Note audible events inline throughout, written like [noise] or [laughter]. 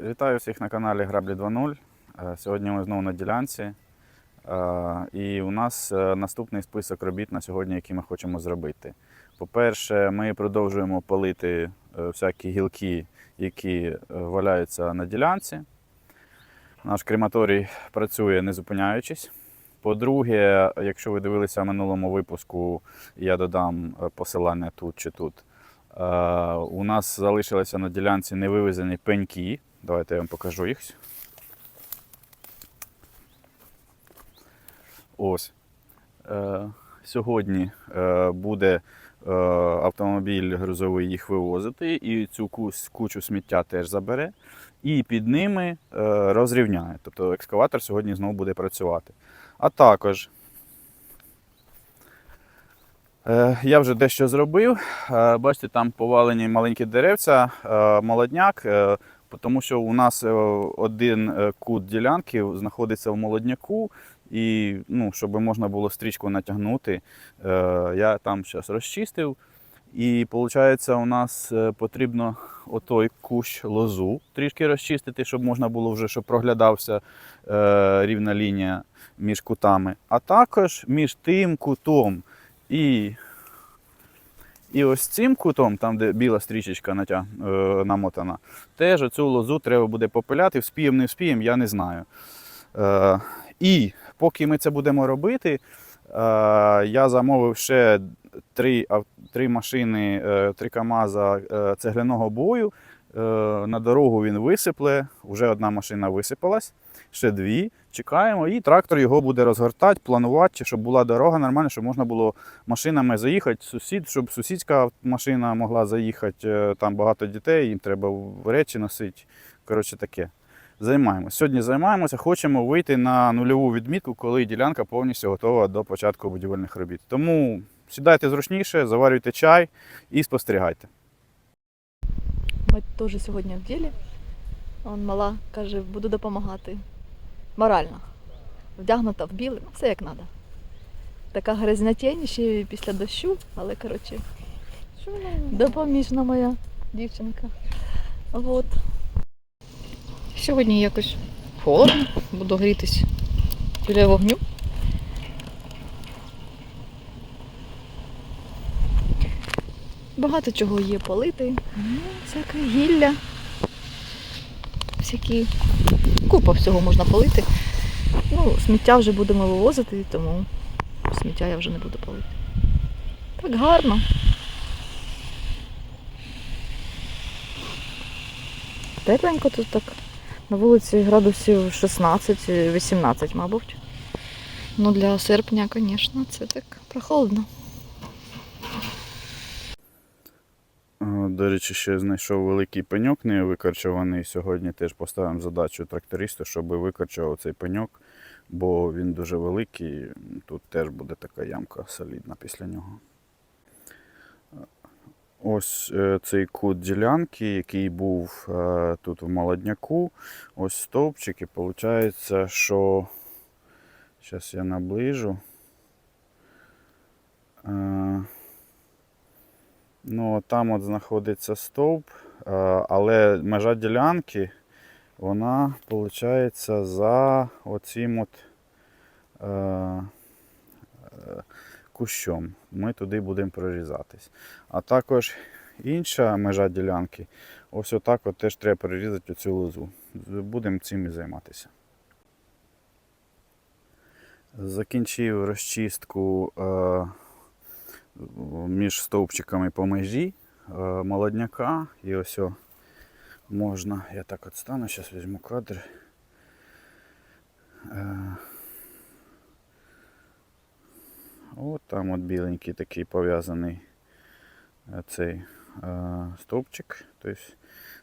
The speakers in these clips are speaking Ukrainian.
Вітаю всіх на каналі Граблі 2.0. Е, Сьогодні ми знову на ділянці. Е, І у нас е, наступний список робіт на сьогодні, які ми хочемо зробити. По-перше, ми продовжуємо палити всякі гілки, які валяються на ділянці. Наш крематорій працює не зупиняючись. По-друге, якщо ви дивилися в минулому випуску, я додам посилання тут чи тут. У нас залишилися на ділянці невивезені пеньки. Давайте я вам покажу їх. Ось. Е, Сьогодні е, буде е, автомобіль грузовий їх вивозити, і цю кучу сміття теж забере, і під ними е, розрівняє. Тобто екскаватор сьогодні знову буде працювати. А також Е, Я вже дещо зробив. Е, Бачите, там повалені маленькі деревця, е, молодняк, тому що у нас е, один е, кут ділянки знаходиться в молодняку, і ну, щоб можна було стрічку натягнути, е, я там зараз розчистив. І виходить, у нас потрібно отой кущ лозу трішки розчистити, щоб можна було вже, щоб проглядався рівна лінія між кутами. А також між тим кутом і, і ось цим кутом, там, де біла стрічечка натя, е, намотана, теж оцю лозу треба буде попиляти. Вспіємо, не вспіємо, я не знаю. Е, і поки ми це будемо робити, е, я замовив ще три, три машини, е, три КАМАЗа е, цегляного бою. Е, на дорогу він висипле. Вже одна машина висипалась, ще дві. Чекаємо, і трактор його буде розгортати, планувати, щоб була дорога нормальна, щоб можна було машинами заїхати. Сусід, щоб сусідська машина могла заїхати. Е, Там багато дітей, їм треба речі носити. Коротше таке. Займаємося. Сьогодні займаємося, хочемо вийти на нульову відмітку, коли ділянка повністю готова до початку будівельних робіт. Тому сідайте зручніше, заварюйте чай і спостерігайте. Ми теж сьогодні в ділі. Он мала каже, буду допомагати. Морально. Вдягнута в біле, ну, все як треба. Така грязнятень ще після дощу, але коротше, допоміжна моя дівчинка. От. Сьогодні якось холодно, буду грітись біля вогню. Багато чого є полити. Ну, всяке гілля. Всякі. Купа всього можна полити. Ну, сміття вже будемо вивозити, тому сміття я вже не буду полити. Так гарно. Тепленько тут так. На вулиці градусів 16-18, мабуть. Ну, для серпня, звісно, це так прохолодно. Е, До речі, ще знайшов великий пеньок не викорчований. Сьогодні теж поставимо задачу трактористу, щоб викорчував цей пеньок, бо він дуже великий. Тут теж буде така ямка солідна після нього. Ось е, цей кут ділянки, який був е, тут в молодняку. Ось стовпчик, і виходить, що зараз я наближу. Ну, там от знаходиться стовп, е, але межа ділянки, вона виходить за оцим от е, е, кущом. Ми туди будемо прорізатись. А також інша межа ділянки, ось отак от теж треба прорізати оцю лозу. Будемо цим і займатися. Закінчив розчистку. Між стовпчиками по межі е, молодняка. І ось можна, я так от зараз візьму кадр. Е, От там от біленький такий пов'язаний е, цей стовпчик. Тобто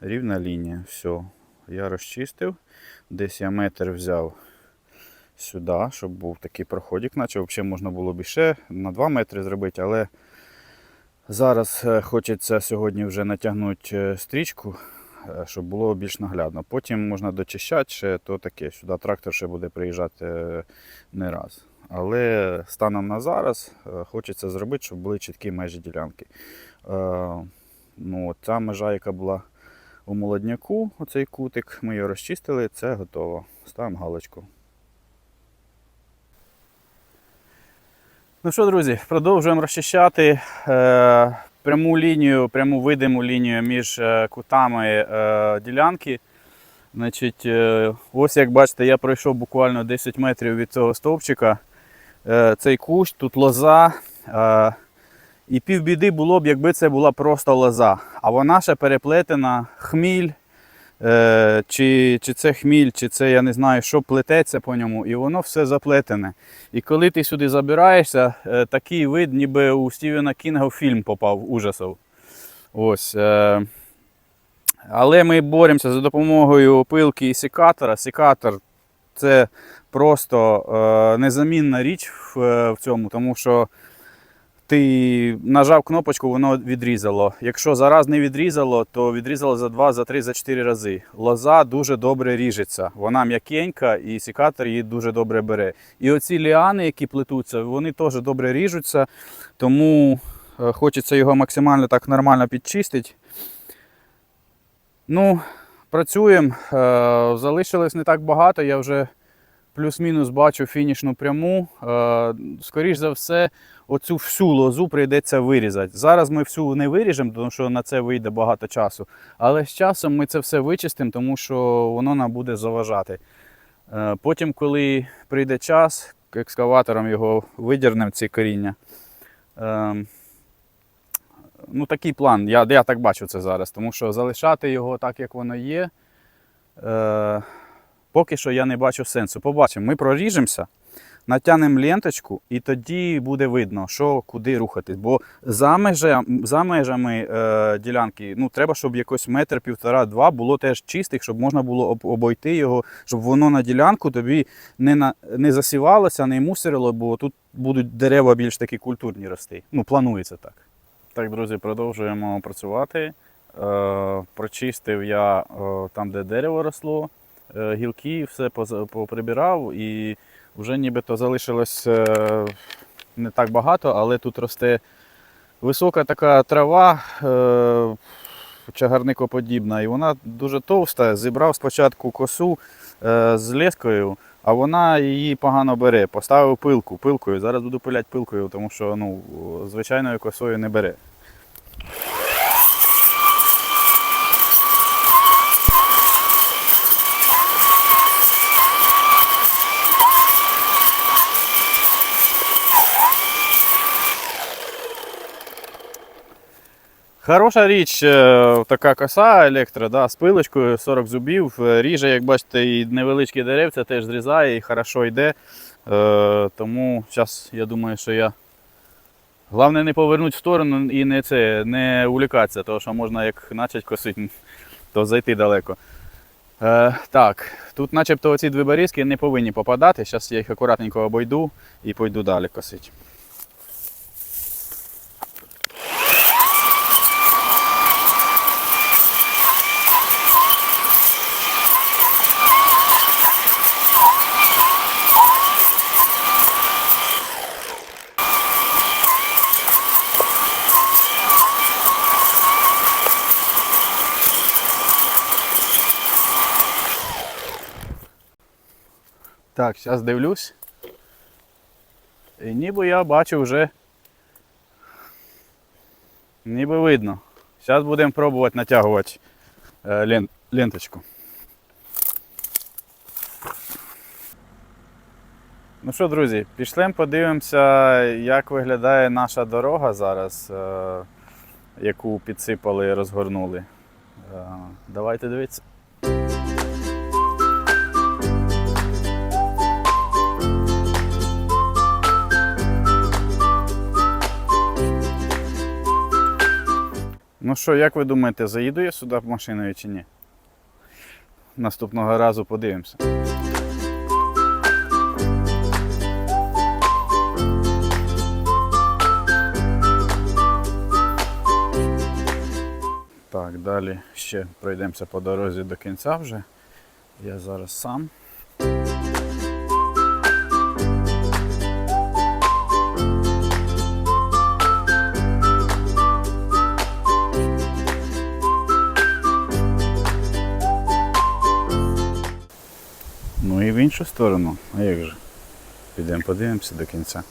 рівна лінія. Все. Я розчистив. Десь я метр взяв сюди, щоб був такий проходик, наче взагалі можна було б ще на 2 метри зробити, але зараз е, хочеться сьогодні вже натягнути е, стрічку, е, щоб було більш наглядно. Потім можна дочищати ще то таке. Сюди трактор ще буде приїжджати не раз. Але станом на зараз хочеться зробити, щоб були чіткі межі ділянки. Ну, от ця межа, яка була у молодняку, оцей кутик. Ми його розчистили, це готово. Ставимо галочку. Ну що, друзі, продовжуємо розчищати е, пряму лінію, пряму видиму лінію між е, кутами е, ділянки. Значить, е, ось як бачите, я пройшов буквально 10 метрів від цього стовпчика. Е, цей кущ, тут лоза. Е, і півбіди було б, якби це була просто лоза. А вона ще переплетена хміль, чи, чи це хміль, чи це я не знаю, що плететься по ньому, і воно все заплетене. І коли ти сюди забираєшся, е, такий вид, ніби у Стівена Кінга в фільм попав ужасов. Ось. Е, але ми боремося за допомогою опилки і секатора. Секатор це просто е, незамінна річ е, в цьому, тому що ти нажав кнопочку, воно відрізало. Якщо зараз не відрізало, то відрізало за 2, за 3, за 4 рази. Лоза дуже добре ріжеться. Вона м'якенька і секатор її дуже добре бере. І оці ліани, які плетуться, вони теж добре ріжуться, тому е, хочеться його максимально так нормально підчистити. Ну, працюємо. Е, Залишилось не так багато. Я вже плюс-мінус бачу фінішну пряму. Е, Скоріш за все, оцю всю лозу прийдеться вирізати. Зараз ми всю не виріжемо, тому що на це вийде багато часу. Але з часом ми це все вичистимо, тому що воно нам буде заважати. Е, Потім, коли прийде час, екскаватором його видірнемо ці коріння. Е, Ну, такий план. Я, я так бачу це зараз, тому що залишати його так, як воно є. Поки що я не бачу сенсу. Побачимо, ми проріжемося, натягнемо ленточку, і тоді буде видно, що куди рухатись. Бо за, межа, за межами е, ділянки ну, треба, щоб якось метр, півтора-два було теж чистих, щоб можна було об- обойти його, щоб воно на ділянку тобі не, на, не засівалося, не мусорило, бо тут будуть дерева більш такі культурні рости. Ну, планується так. Так, друзі, продовжуємо працювати. Е, прочистив я е, там, де дерево росло, гілки, все поприбирав і вже нібито залишилось е, не так багато, але тут росте висока така трава, е, чагарникоподібна, і вона дуже товста. Зібрав спочатку косу е, з лескою, а вона її погано бере. Поставив пилку, пилкою. Зараз буду пиляти пилкою, тому що ну, звичайною косою не бере. Хороша річ, е, така коса електро, да, з пилочкою 40 зубів. Е, Ріже, як бачите, і невеличкі деревця теж зрізає і хорошо йде. Е, тому зараз я думаю, що я. Головне не повернути в сторону і не це, не улікатися, тому що можна як почати косити, [laughs] то зайти далеко. Е, так, тут начебто оці дві берізки не повинні попадати. Зараз я їх акуратненько обойду і пойду далі косити. Так, зараз дивлюсь. І ніби я бачу вже. Ніби видно. Зараз будемо пробувати натягувати е, лен- ленточку. Ну що, друзі, пішлемо подивимося, як виглядає наша дорога зараз, е, яку підсипали і розгорнули. Е, давайте дивитися. Ну що, як ви думаєте, заїду я сюди машиною чи ні? Наступного разу подивимося. Так, далі ще пройдемося по дорозі до кінця вже. Я зараз сам. Сторону, а як же? Підемо подивимося до кінця.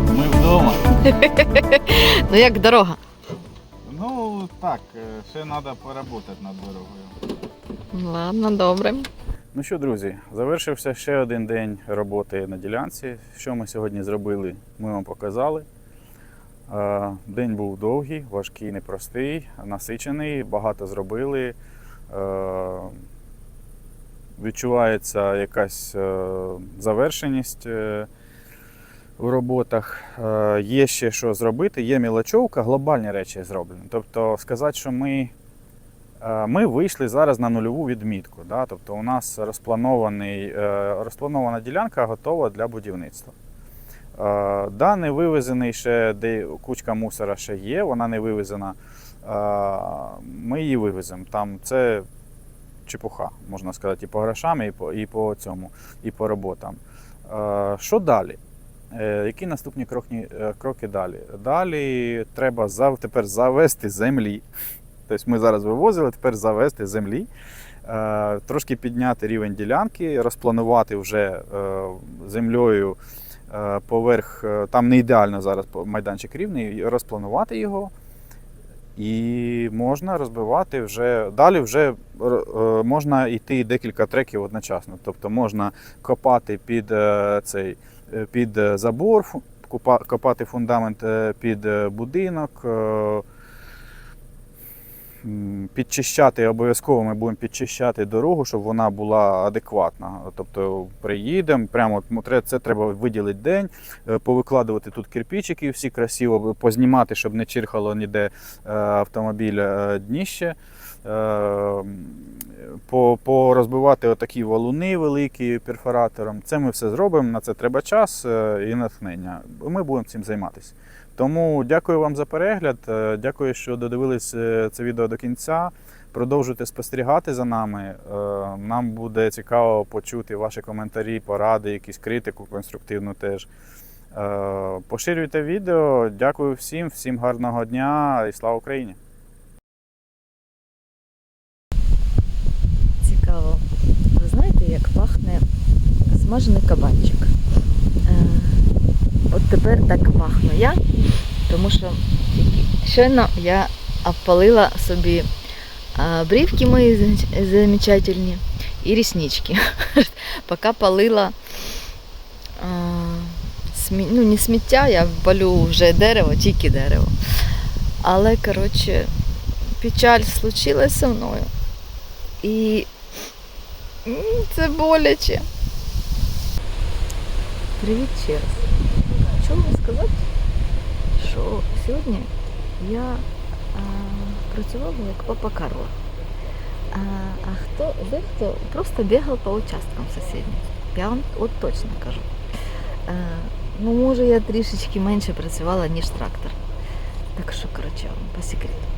Ми вдома. Ну як дорога? Ну так, ще треба поработати над дорогою. Ладно, добре. Ну що, друзі, завершився ще один день роботи на ділянці. Що ми сьогодні зробили, ми вам показали. Е, День був довгий, важкий, непростий, насичений, багато зробили. Е, Відчувається якась е, завершеність. В роботах. Е, Є ще що зробити, є мілочовка, глобальні речі зроблені. Тобто сказати, що ми, е, ми вийшли зараз на нульову відмітку. Да? Тобто у нас розпланований, е, розпланована ділянка готова для будівництва. Да, не вивезений ще де кучка мусора ще є, вона не вивезена. Ми її вивеземо. Там це чепуха, можна сказати, і по грошам, і по, і по цьому, і по роботам. Що далі? Е, Які наступні кроки, кроки далі? Далі треба зав- тепер завести землі. Тобто ми зараз вивозили, тепер завести землі, е, трошки підняти рівень ділянки, розпланувати вже е, землею е, поверх, е, там не ідеально зараз майданчик рівний, розпланувати його. І можна розбивати вже. Далі вже е, можна йти декілька треків одночасно. Тобто можна копати під е, цей е, під е, забор, копати фундамент е, під е, будинок. Підчищати обов'язково ми будемо підчищати дорогу, щоб вона була адекватна. Тобто приїдемо, прямо це треба виділити день, е, повикладувати тут кирпичики, всі красиво познімати, щоб не чирхало ніде е, автомобіль е, дніще. Порозбивати отакі валуни великі перфоратором. Це ми все зробимо. На це треба час і натхнення. Ми будемо цим займатися. Тому дякую вам за перегляд. е, Дякую, що додивились е, це відео до кінця. Продовжуйте спостерігати за нами. Е, Нам буде цікаво почути ваші коментарі, поради, якісь критику конструктивну теж. Поширюйте відео. Дякую всім, всім гарного дня і слава Україні! Цікаво. Ви знаєте, як пахне смажений кабанчик? Тепер так пахну я, тому що щойно я обпалила собі брівки мої замечательні і ріснички. [laughs] Поки палила ну, не сміття, я палю вже дерево, тільки дерево. Але, коротше, печаль случилась зі мною. І Це боляче. Привіт раз. Хочу вам сказати, що сьогодні я а, працювала як папа Карло. А, а хто дехто просто бігав по участкам сусіднім. Я вам от точно кажу. А, ну, може, я трішечки менше працювала, ніж трактор. Так що, коротше, по секрету.